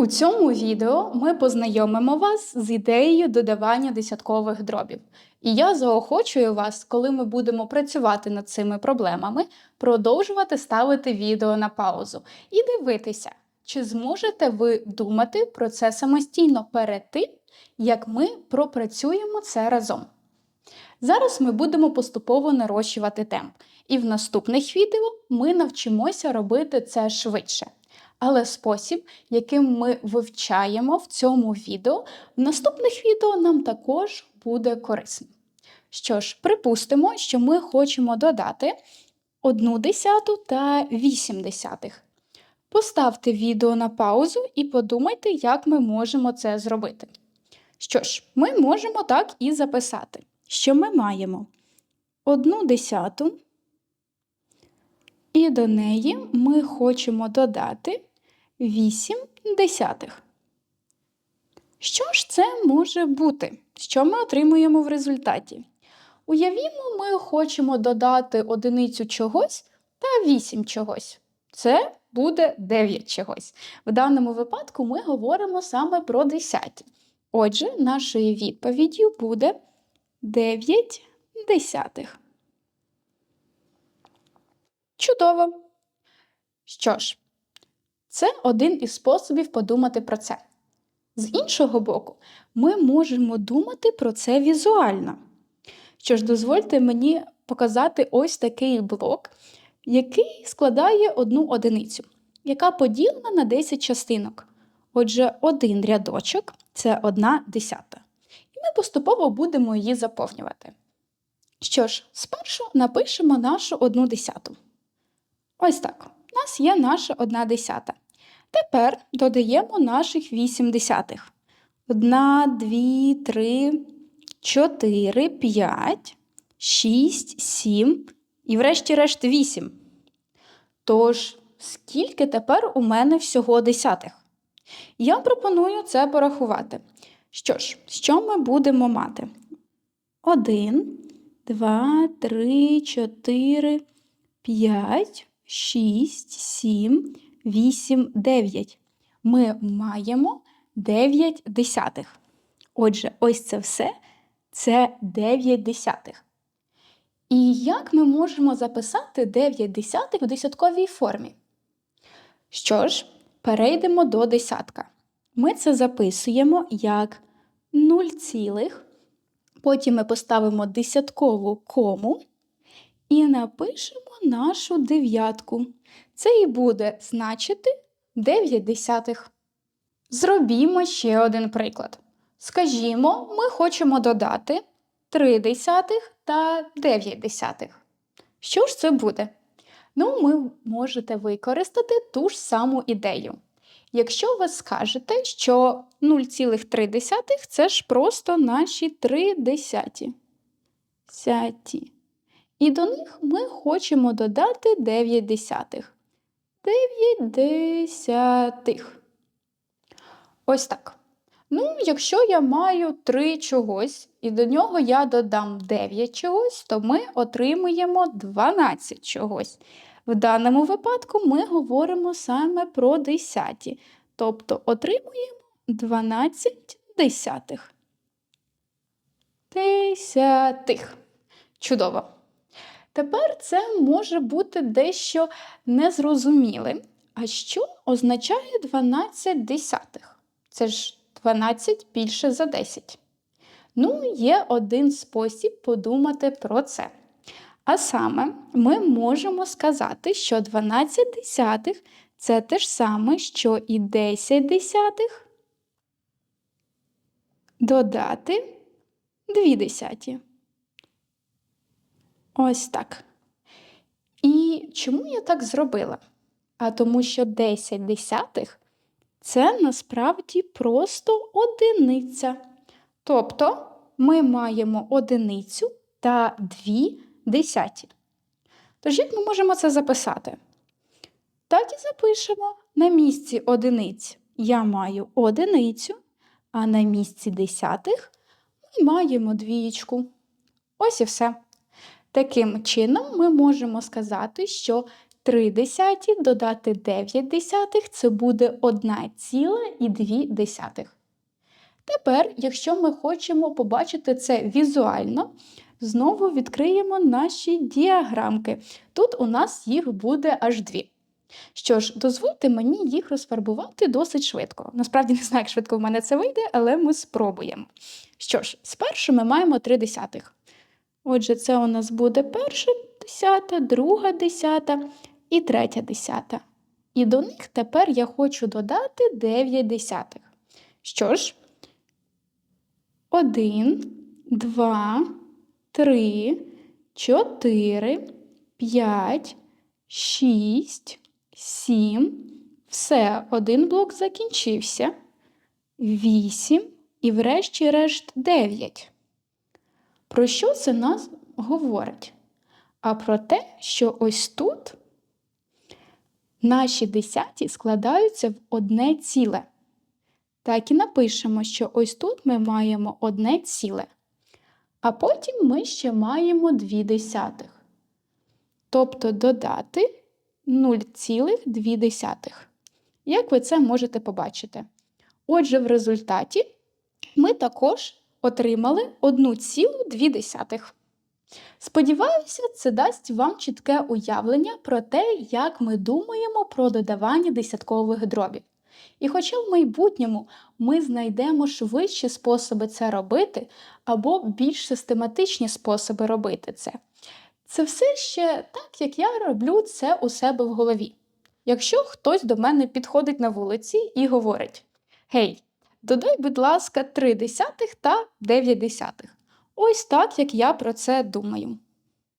У цьому відео ми познайомимо вас з ідеєю додавання десяткових дробів. І я заохочую вас, коли ми будемо працювати над цими проблемами, продовжувати ставити відео на паузу і дивитися, чи зможете ви думати про це самостійно перед тим, як ми пропрацюємо це разом. Зараз ми будемо поступово нарощувати темп, і в наступних відео ми навчимося робити це швидше. Але спосіб, яким ми вивчаємо в цьому відео, в наступних відео нам також буде корисним. Що ж, припустимо, що ми хочемо додати 1 десяту та 8 десятих. Поставте відео на паузу і подумайте, як ми можемо це зробити. Що ж, ми можемо так і записати, що ми маємо 1 десяту, і до неї ми хочемо додати 8 десятих. Що ж це може бути? Що ми отримуємо в результаті? Уявімо, ми хочемо додати одиницю чогось та 8 чогось. Це буде 9 чогось. В даному випадку ми говоримо саме про десяті. Отже, нашою відповіддю буде 9 десятих. Чудово! Що ж, це один із способів подумати про це. З іншого боку, ми можемо думати про це візуально. Що ж, дозвольте мені показати ось такий блок, який складає одну одиницю, яка поділена на 10 частинок. Отже, один рядочок це одна десята. І ми поступово будемо її заповнювати. Що ж, спершу напишемо нашу одну десяту. Ось так. У нас є наша одна десята. Тепер додаємо наших 8 десятих. 1, 2, 3, 4, 5, 6, 7 і врешті-решт 8. Тож, скільки тепер у мене всього десятих? Я пропоную це порахувати. Що ж, що ми будемо мати? 1, 2, 3, 4, 5, 6, 7, 8, 9. Ми маємо 9 десятих. Отже, ось це все це 9 десятих. І як ми можемо записати 9 десятих в десятковій формі? Що ж, перейдемо до десятка. Ми це записуємо як 0, цілих, потім ми поставимо десяткову кому і напишемо нашу дев'ятку. Це і буде значити 9 десятих. Зробімо ще один приклад. Скажімо, ми хочемо додати 3 десятих та 9 десятих. Що ж це буде? Ну, ви можете використати ту ж саму ідею. Якщо ви скажете, що 0,3 це ж просто наші 3 десяті. Сяті. І до них ми хочемо додати 9 десятих. 9 десятих. Ось так. Ну, якщо я маю 3 чогось, і до нього я додам 9 чогось, то ми отримуємо 12 чогось. В даному випадку ми говоримо саме про десяті, тобто отримуємо 12 десятих. Десятих. Чудово. Тепер це може бути дещо незрозумілим. А що означає 12 десятих? Це ж 12 більше за 10. Ну, є один спосіб подумати про це. А саме, ми можемо сказати, що 12 десятих це те ж саме, що і 10 десятих додати 2 десяті. Ось так. І чому я так зробила? А тому що 10 десятих це насправді просто одиниця. Тобто ми маємо одиницю та дві десяті. Тож, як ми можемо це записати? Так і запишемо. На місці одиниць я маю одиницю, а на місці десятих ми маємо двієчку. Ось і все. Таким чином, ми можемо сказати, що 3 десяті додати 9 десятих це буде 1,2 десятих. Тепер, якщо ми хочемо побачити це візуально, знову відкриємо наші діаграмки. Тут у нас їх буде аж дві. Що ж, дозвольте мені їх розфарбувати досить швидко. Насправді не знаю, як швидко в мене це вийде, але ми спробуємо. Що ж, спершу ми маємо 3 десятих. Отже, це у нас буде перша десята, друга десята і третя десята. І до них тепер я хочу додати 9 десятих. Що ж, 1, 2, 3, 4, 5, 6, 7. Все, один блок закінчився. 8 і врешті-решт 9. Про що це нас говорить? А про те, що ось тут наші десяті складаються в одне ціле. Так і напишемо, що ось тут ми маємо одне ціле. А потім ми ще маємо 2 десятих. Тобто додати 0,2. Як ви це можете побачити? Отже, в результаті ми також отримали 1,2. Сподіваюся, це дасть вам чітке уявлення про те, як ми думаємо про додавання десяткових дробів. І хоча в майбутньому ми знайдемо швидші способи це робити, або більш систематичні способи робити це, це все ще так, як я роблю це у себе в голові. Якщо хтось до мене підходить на вулиці і говорить: Гей, додай, будь ласка, 3 десятих та 9 десятих. Ось так, як я про це думаю.